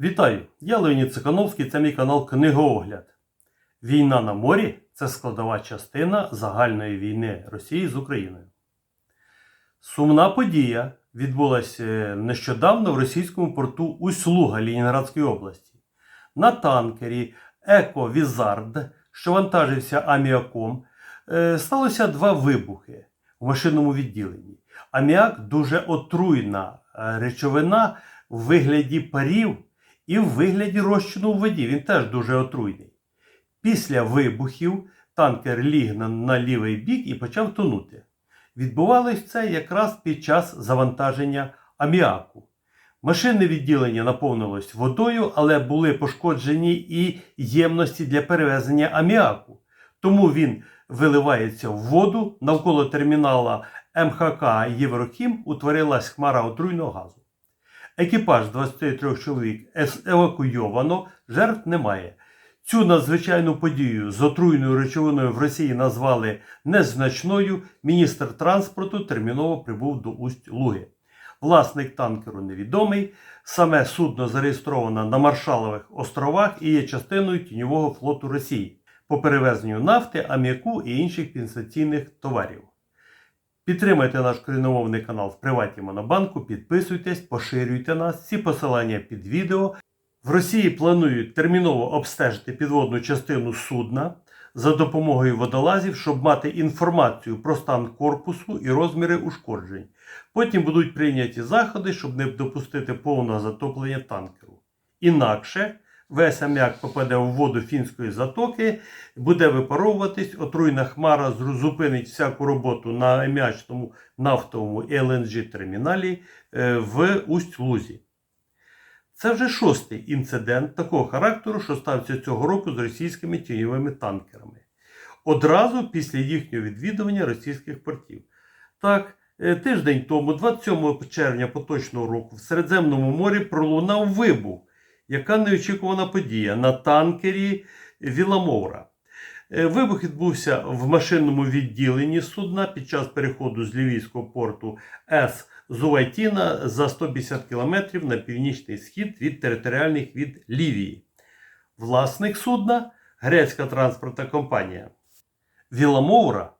Вітаю! Я Леонід Цикановський, це мій канал Книгоогляд. Війна на морі це складова частина загальної війни Росії з Україною. Сумна подія відбулася нещодавно в російському порту Усть-Луга Лінінградської області. На танкері Еко Візард, що вантажився аміаком, е, сталося два вибухи в машинному відділенні. Аміак дуже отруйна е, речовина в вигляді парів і в вигляді розчину в воді. Він теж дуже отруйний. Після вибухів танкер ліг на, на лівий бік і почав тонути. Відбувалось це якраз під час завантаження аміаку. Машинне відділення наповнилось водою, але були пошкоджені і ємності для перевезення аміаку. Тому він виливається в воду навколо термінала МХК Єврохім утворилась хмара отруйного газу. Екіпаж 23 чоловік евакуйовано, жертв немає. Цю надзвичайну подію з отруйною речовиною в Росії назвали незначною. Міністр транспорту терміново прибув до Усть-Луги. Власник танкеру невідомий. Саме судно зареєстровано на Маршалових островах і є частиною тіньового флоту Росії по перевезенню нафти, аміаку і інших пенсаційних товарів. Підтримайте наш коріномовний канал в приваті Монобанку, підписуйтесь, поширюйте нас. Всі посилання під відео. В Росії планують терміново обстежити підводну частину судна за допомогою водолазів, щоб мати інформацію про стан корпусу і розміри ушкоджень. Потім будуть прийняті заходи, щоб не допустити повного затоплення танкеру. Інакше весь аміак попаде в воду фінської затоки, буде випаровуватись, отруйна хмара зупинить всяку роботу на аміачному нафтовому LNG терміналі е, в Усть-Лузі. Це вже шостий інцидент такого характеру, що стався цього року з російськими тіньовими танкерами. Одразу після їхнього відвідування російських портів. Так, е, тиждень тому, 27 червня поточного року, в Середземному морі пролунав вибух. Яка неочікувана подія на танкері Віламовра. Е, Вибух відбувся в машинному відділенні судна під час переходу з лівійського порту С Зувайтіна за 150 км на північний схід від територіальних від Лівії. Власник судна грецька транспортна компанія. Віламовра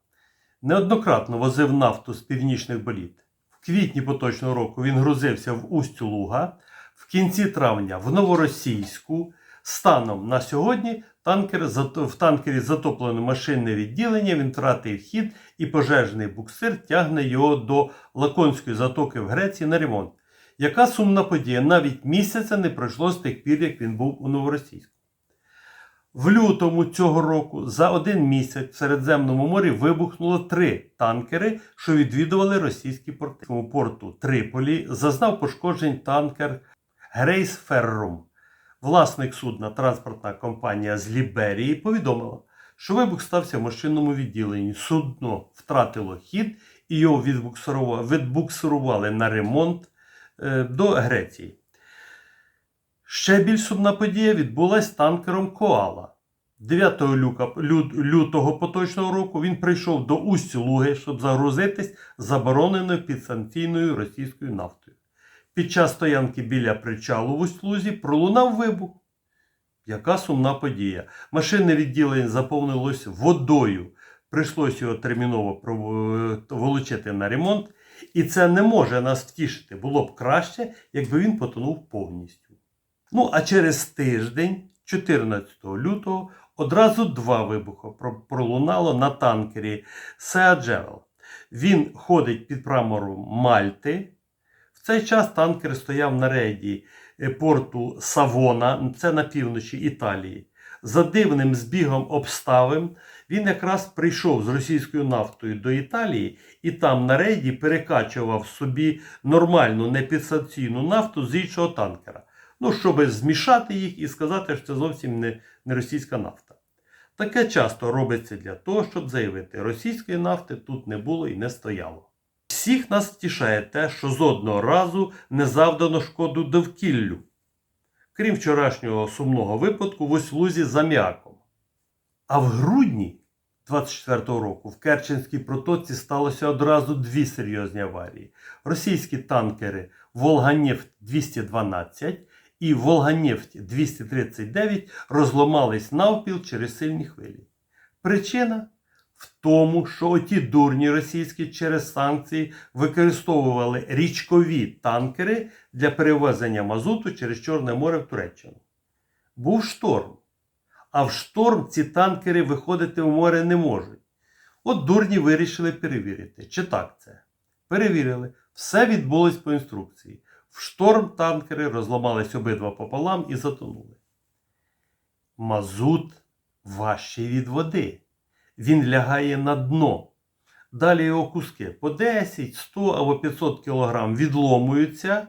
неоднократно возив нафту з північних боліт. В квітні поточного року він грузився в Усть-Луга. В кінці травня в Новоросійську. Станом на сьогодні танкер, в танкері затоплено машинне відділення, він втратив хід і пожежний буксир тягне його до Лаконської затоки в Греції на ремонт. Яка сумна подія? Навіть місяця не пройшло з тих пір, як він був у Новоросійську. В лютому цього року за один місяць в Середземному морі вибухнуло три танкери, що відвідували російські порти. У порту Триполі зазнав пошкоджень танкер Грейс Феррум. Власник судна транспортна компанія з Ліберії повідомила, що вибух стався в машинному відділенні. Судно втратило хід і його відбуксирували на ремонт е, до Греції. Ще більш сумна подія відбулась з танкером Коала. 9 люка, лю- лютого поточного року він прийшов до усть Луги, щоб загрузитись забороненою підсанкційною російською нафтою. Під час стоянки біля причалу в Усть-Лузі пролунав вибух. Яка сумна подія. Машинне відділення заповнилось водою. Прийшлося його терміново пров- волочити на ремонт. І це не може нас втішити. Було б краще, якби він потонув повністю. Ну, а через тиждень, 14 лютого, одразу два вибухи про- пролунало на танкері Gerald. Він ходить під прамором Мальти. Цей час танкер стояв на рейді е, порту Савона, це на півночі Італії. За дивним збігом обставин він якраз прийшов з російською нафтою до Італії і там на рейді перекачував собі нормальну непідсанкційну нафту з іншого танкера. Ну, щоб змішати їх і сказати, що це зовсім не, не російська нафта. Таке часто робиться для того, щоб заявити, російської нафти тут не було і не стояло. Всіх нас втішає те, що з одного разу не завдано шкоду довкіллю, крім вчорашнього сумного випадку в Ось-Лузі з аміаком. А в грудні 24-го року в Керченській протоці сталося одразу дві серйозні аварії. Російські танкери Волганефт 212 і Волганефть 239 розломались навпіл через сильні хвилі. Причина в тому, що оті дурні російські через санкції використовували річкові танкери для перевезення мазуту через Чорне море в Туреччину. Був шторм. А в шторм ці танкери виходити в море не можуть. От дурні вирішили перевірити, чи так це. Перевірили. Все відбулось по інструкції. В шторм танкери розламались обидва пополам і затонули. Мазут важчий від води. Він лягає на дно. Далі його куски по 10, 100 або 500 кг відломуються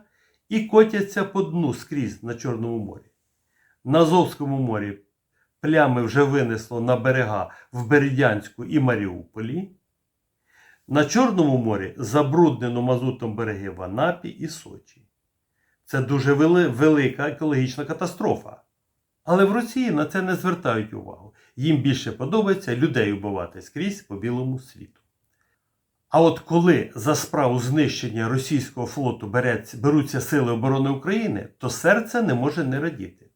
і котяться по дну скрізь на Чорному морі. На Азовському морі плями вже винесло на берега в Бердянську і Маріуполі. На Чорному морі забруднено мазутом береги в Анапі і Сочі. Це дуже вели- велика екологічна катастрофа. Але в Росії на це не звертають увагу. Їм більше подобається людей убивати скрізь по білому світу. А от коли за справу знищення російського флоту беруться Сили оборони України, то серце не може не радіти.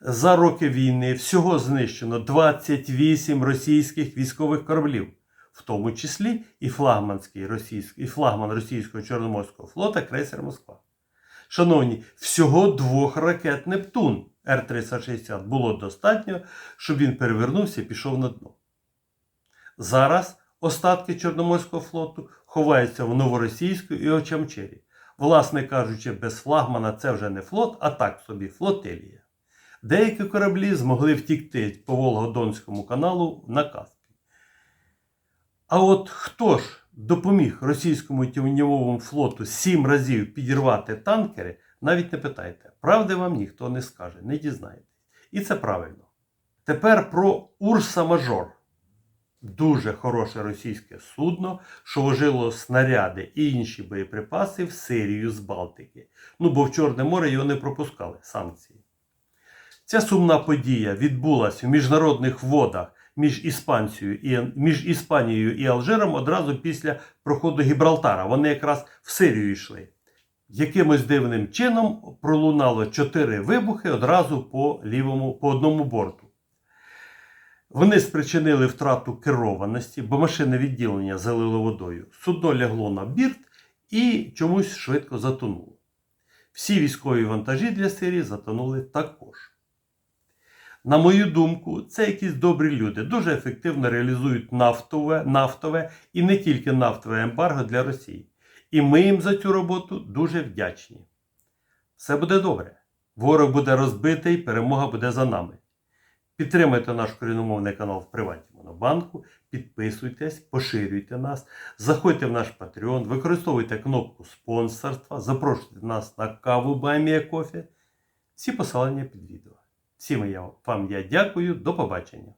За роки війни всього знищено 28 російських військових кораблів, в тому числі і, флагманський російський, і флагман російського Чорноморського флота крейсер Москва. Шановні, всього двох ракет Нептун Р-360 було достатньо, щоб він перевернувся і пішов на дно. Зараз остатки Чорноморського флоту ховаються в Новоросійську і Очамчері. Власне кажучи, без флагмана це вже не флот, а так собі флотилія. Деякі кораблі змогли втікти по Волгодонському каналу на Каспій. А от хто ж допоміг російському тіньовому флоту сім разів підірвати танкери, навіть не питайте. Правди вам ніхто не скаже, не дізнаєтесь. І це правильно. Тепер про Урса Мажор. Дуже хороше російське судно, що вожило снаряди і інші боєприпаси в Сирію з Балтики. Ну бо в Чорне море його не пропускали санкції. Ця сумна подія відбулася в міжнародних водах між Іспанцією і, між Іспанією і Алжиром одразу після проходу Гібралтара. Вони якраз в Сирію йшли. Якимось дивним чином пролунало чотири вибухи одразу по лівому, по одному борту. Вони спричинили втрату керованості, бо машинне відділення залило водою. Судно лягло на бірт і чомусь швидко затонуло. Всі військові вантажі для Сирії затонули також. На мою думку, це якісь добрі люди дуже ефективно реалізують нафтове, нафтове і не тільки нафтове ембарго для Росії. І ми їм за цю роботу дуже вдячні. Все буде добре. Ворог буде розбитий, перемога буде за нами. Підтримайте наш коріномовний канал в Приваті Монобанку, підписуйтесь, поширюйте нас, заходьте в наш Patreon, використовуйте кнопку спонсорства, запрошуйте нас на каву Баймія Кофі. Всі посилання під відео. Всім я, вам я дякую, до побачення.